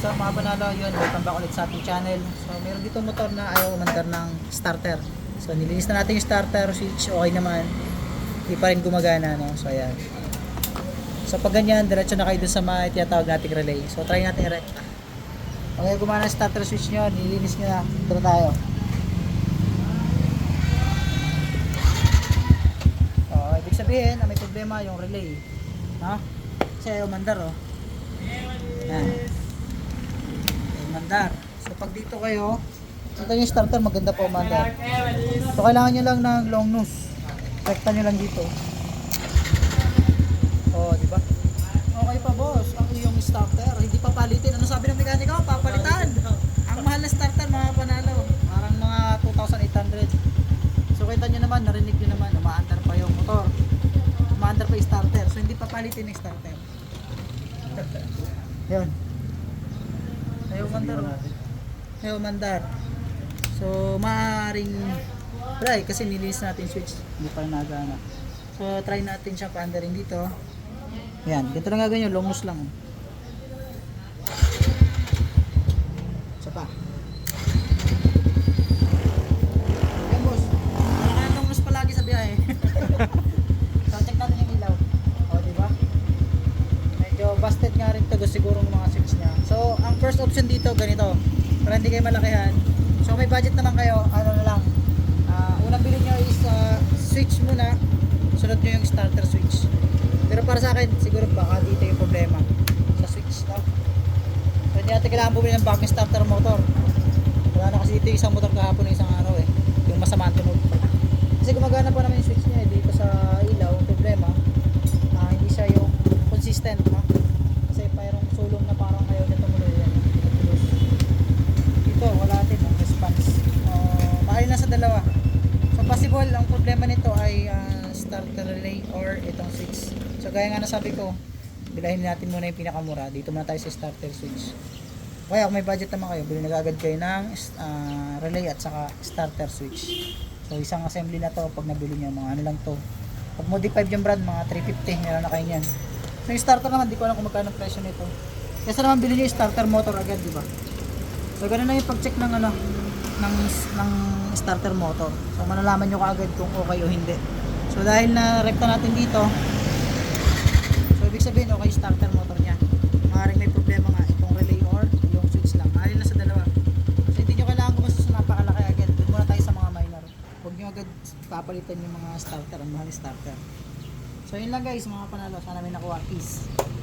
So mga panalo, yun, welcome back ulit sa ating channel. So meron dito motor na ayaw umandar ng starter. So nilinis na natin yung starter switch, okay naman. Hindi pa rin gumagana, no? So ayan. So pag ganyan, diretso na kayo dun sa mga tinatawag nating relay. So try natin i-recta. Okay, gumana ang starter switch nyo, nilinis nyo na. Ito na tayo. Oh, ibig sabihin may problema yung relay. Ha? Kasi ayaw mandar, oh. Yan. Mandar. So pag dito kayo, ito yung starter, maganda po mandar. So kailangan nyo lang ng long nose. Rekta nyo lang dito. Oh, di ba? Okay pa boss, ang iyong starter, hindi pa palitin. Ano sabi ng mekaniko? Papalitan. Ang mahal na starter, mga panalo. Parang mga 2,800. So kita nyo naman, narinig nyo naman, umaandar pa yung motor. Umaandar pa yung starter. So hindi pa palitin yung starter. Yun. Ayaw mandar. oh. Ayaw mandar. So maaaring wala eh, kasi nilinis natin switch. Hindi pa nagana. So try natin siya paandarin dito. Yan, ganito lang gagawin nyo, longos lang. Busted nga rin to siguro ng mga switch niya. So, ang first option dito, ganito. Para hindi kayo malakihan. So, may budget naman kayo, ano na lang. Ah, unang bilhin nyo is ah, switch muna. Sunod nyo yung starter switch. Pero para sa akin, siguro baka dito yung problema sa switch, no? So, hindi natin kailangan bumili ng backing starter motor. Wala na kasi dito isang motor kahapon ng isang araw eh. Yung masama ang tunog. Kasi gumagana pa naman yung switch niya eh. Dito sa ilaw, problema, ah, hindi siya yung consistent, no? Kasi mayroong sulong na parang ayaw niya tumuloy yan. Nagtulos. Dito, wala din, no? response. Uh, maayos na sa dalawa. So possible, ang problema nito ay ah, starter relay or itong switch. So gaya nga nasabi ko, bilahin natin muna yung pinakamura. Dito muna tayo sa starter switch. Kaya kung may budget naman kayo, bilhin agad kayo ng ah, relay at saka starter switch. So isang assembly na to pag nabili nyo, mga ano lang to. Pag modified yung brand, mga 350, meron na kayo niyan. So yung starter naman, di ko alam kung magkano presyo nito. Kasi naman bilhin nyo yung starter motor agad, di ba? So ganun na yung pag-check ng ano ng ng starter motor. So malalaman nyo kaagad kung okay o hindi. So dahil na rekta natin dito, so ibig sabihin okay starter motor niya. Maaaring may problema nga itong relay or yung switch lang. Maaaring na sa dalawa. So hindi nyo kailangan gumastos na napakalaki agad. Doon muna tayo sa mga minor. Huwag nyo agad papalitan yung mga starter, ang mahal starter. So yun lang guys, mga panalo. Sana may nakuha. Peace.